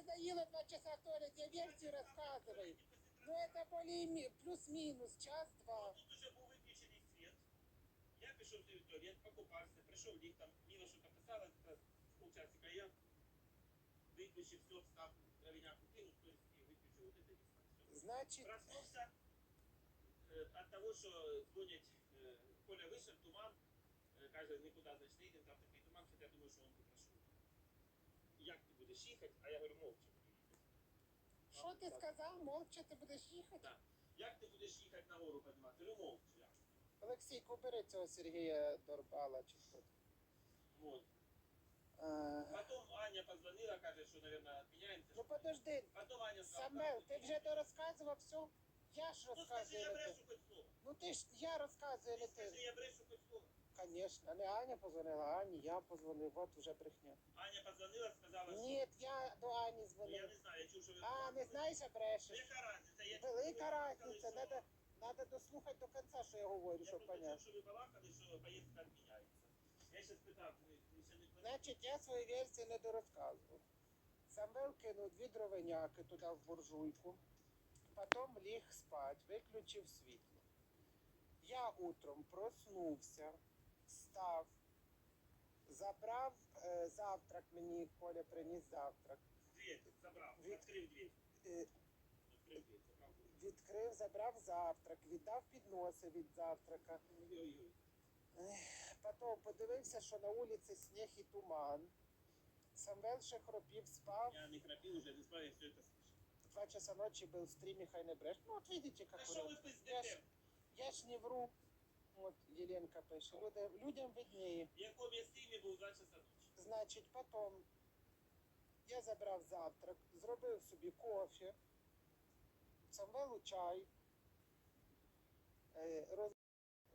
надоело два часа в туалете, версию рассказывай. Ну это более плюс-минус, час-два. Тут уже був виключений світ. Я пішов в туалет, покупався, прийшов ліг, там Міла що написала, це з полчасика я виключив все, встав, травіняку кинув, то есть і виключив вот это все. Значит, Проснувся е, від того, що дзвонять, е, Коля вийшов, туман, е, каже, нікуди значить не йдемо, там такий туман, хоча я думаю, що він попрошу. Будеш їхати? А я говорю, мовчи буду їхати. Що ти сказав? Молча ти будеш їхати? Так. Як ти будеш їхати на гору піднімати? Ну, мовча. Олексій, купери цього Сергія Дорбала чи хто. Вот. А, Потом Аня позвонила, каже, що, мабуть, відміняється. Ну подожди, Потом Аня сказала, Самвел, ти вже дорозказував все? Я ж Ну скажи, я розказую. Ну ти ж я розказую, не Ти скажи, я брешу хоч слово. Конечно, не Аня позвонила, Ані я позвонив, от вже брехня. Аня позвонила, сказала, що... Ні, я до Ані Ну, я дзвонив. не знаю, я чув, що ви... А, не знаєш, а брешеш. яка разниця? Я Велика разниця, що- надо, дослухати до кінця, що я говорю, Я щоб просто чув, що ви балакали, що поїздка відміняється. Я ще спитав, ви ще не? Значить, я свої версії не дорозказував. Самвел кинув дві дровиняки туди в буржуйку, потім ліг спать, виключив світло. Я утром проснувся, встав, забрав е, завтрак, мені Коля приніс завтрак. Дверь забрав, Від- відкрив двір. Е, Відкрив забрав. Відкрив, забрав завтрак, віддав підноси від завтрака. Ой-ой-ой. Потім подивився, що на вулиці сніг і туман. Самвел ще хропів, спав. Я не храпів уже, не спав, я все это слышал. Два часа ночи был в стриме Хайне Брэш. Ну вот видите, как що ви я, ж, я ж не вру. Вот Еленка пише. Людям, людям виднее. В якому я стрімі був 2 часа ночі? Значить, потім я забрав завтрак, зробив собі кофе, Самвелу чай, е, роз,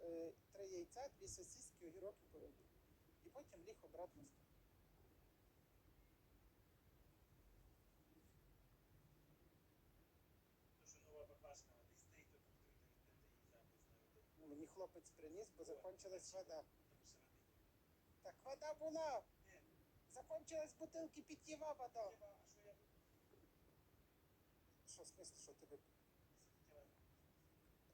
е, три яйця, дві сосиски, огірок і породив. І потім ліг обратно спати. Мені хлопець приніс, бо закончилась вода. Тому що води. Так вода була. Де? Закончилась бутилки питьєва вода. Треба, а що я випив? Что, в смысле, что ты выпил? Хотіла.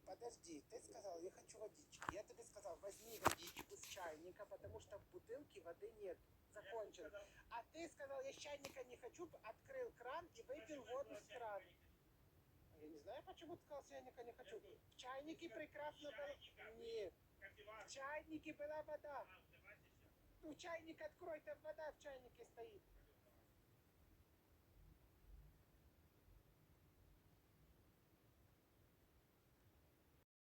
Подожди, ты сказал, я хочу водички. Я тебе сказал, возьми водичку с чайника, потому что в бутылке воды нет. Я Закончил. сказав, А ты сказал, я с чайника не хочу, открыл кран и выпил «Скажи, воду я с крана. чайника Я не знаю, почему ты сказал, с чайника не не хочу. хочу». В чайнике Из прекрасно было... чайника? Нет, Кофеварка. в чайнике была вода. А, давайте сейчас. Ну, чайник открой, там вода в чайнике стоит.